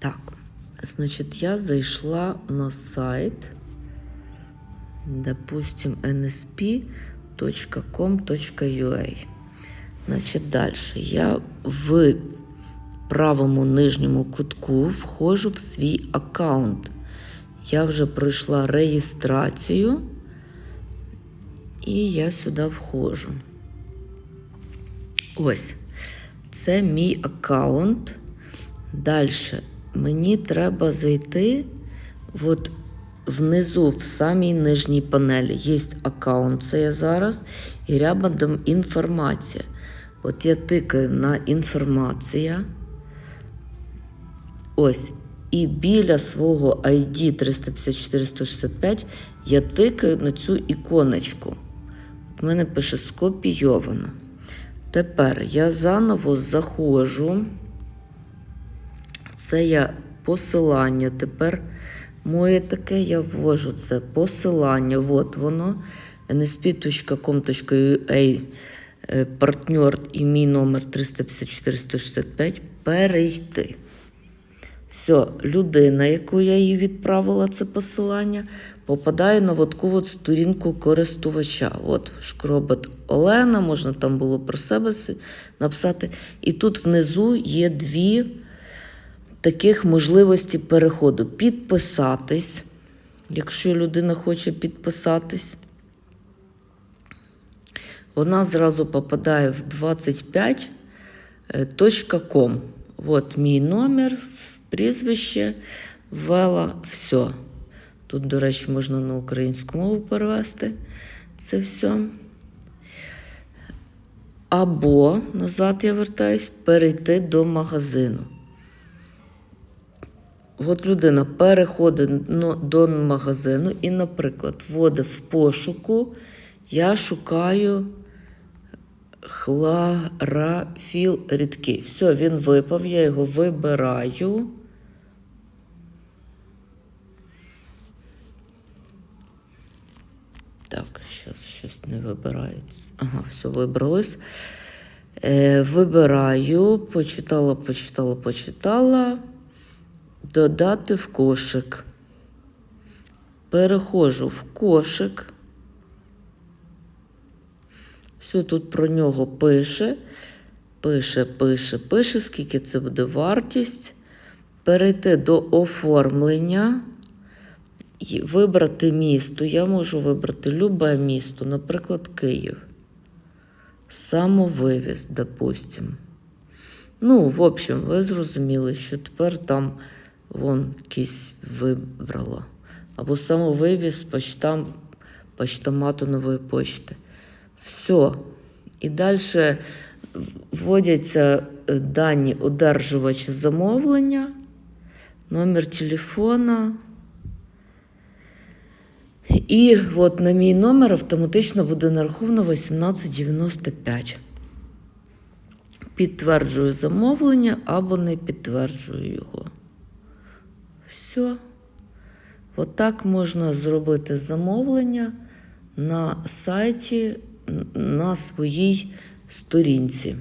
Так, значить, я зайшла на сайт, допустим, nsp.com.ua. Значить, далі я в правому нижньому кутку входжу в свій аккаунт. Я вже пройшла реєстрацію, і я сюди входжу. Ось, це мій аккаунт. Далі мені треба зайти от внизу, в самій нижній панелі. Є аккаунт, це я зараз, і рядом інформація. От я тикаю на інформація. Ось. І біля свого ID 354-165 я тикаю на цю іконочку. От мене пише скопійовано. Тепер я заново заходжу. Це я посилання. Тепер моє таке я ввожу це посилання. От воно. nsp.com.ua е, партнер і мій номер 354-165. Перейти. Все, людина, яку я їй відправила це посилання, попадає на таку сторінку користувача. От шкробет Олена, можна там було про себе написати. І тут внизу є дві таких можливості переходу. Підписатись, якщо людина хоче підписатись. Вона зразу попадає в 25.com. От мій номер, прізвище, ввела, все. Тут, до речі, можна на українську мову перевести це все. Або назад я вертаюсь, перейти до магазину. От людина переходить до магазину і, наприклад, вводить в пошуку, я шукаю хлорофіл рідкий. Все, він випав, я його вибираю. Так, щось щось не вибирається. Ага, все вибралось. Е, вибираю, почитала, почитала, почитала. Додати в кошик. Переходжу в кошик. Все тут про нього пише. Пише, пише, пише, скільки це буде вартість. Перейти до оформлення. І вибрати місто. Я можу вибрати любе місто, наприклад, Київ. Самовивіз, допустим. Ну, в общем, ви зрозуміли, що тепер там вон якийсь вибрала. Або самовивіз почтам, почтомату нової почти. Все. І далі вводяться е, дані одержувача замовлення, номер телефона. І от на мій номер автоматично буде нараховано 1895. Підтверджую замовлення або не підтверджую його. Все. Отак можна зробити замовлення на сайті на своїй сторінці.